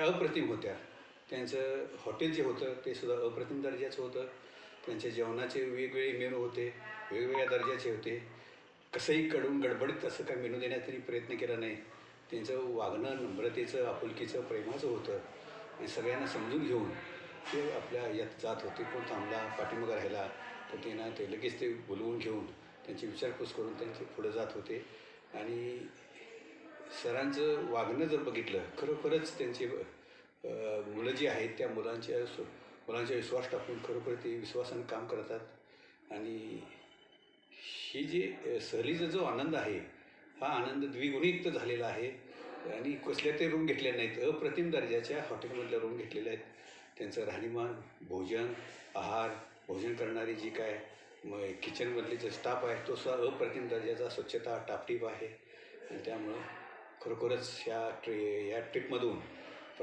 त्या अप्रतिम होत्या. त्यांचं हॉटेल जे होतं ते सुद्धा अप्रतिम दर्जाचं होतं. त्यांच्या जेवणाचे वेगवेगळे मेनू होते वेगवेगळ्या दर्जाचे होते. कसंही कडून गडबडीत असं काय मेनू देण्यात त्यांनी प्रयत्न केला नाही. त्यांचं वागणं नम्रतेचं आपुलकीचं प्रेमाचं होतं. आणि सगळ्यांना समजून घेऊन ते आपल्या यात जात होते. कोण थांबला पाठिंबा राहिला तर त्यांना ते लगेच ते बोलवून घेऊन त्यांची विचारपूस करून त्यांचे पुढं जात होते. आणि सरांचं वागणं जर बघितलं खरोखरच त्यांची मुलं जी आहेत त्या मुलांच्या मुलांचा विश्वास टाकून खरोखर ते विश्वासानं काम करतात. आणि ही जी सहलीचा जो आनंद आहे हा आनंद द्विगुणित झालेला आहे. आणि कसल्या ते रूम घेतले नाहीत अप्रतिम दर्जाच्या हॉटेलमधल्या रूम घेतलेल्या आहेत. त्यांचं राहणीमान भोजन आहार भोजन करणारी जी काय मग किचनमधली जो स्टाफ आहे तो सुद्धा अप्रतिम दर्जाचा स्वच्छता टापटीप आहे. आणि त्यामुळं खरोखरच ह्या ट्रे या ट्रिपमधून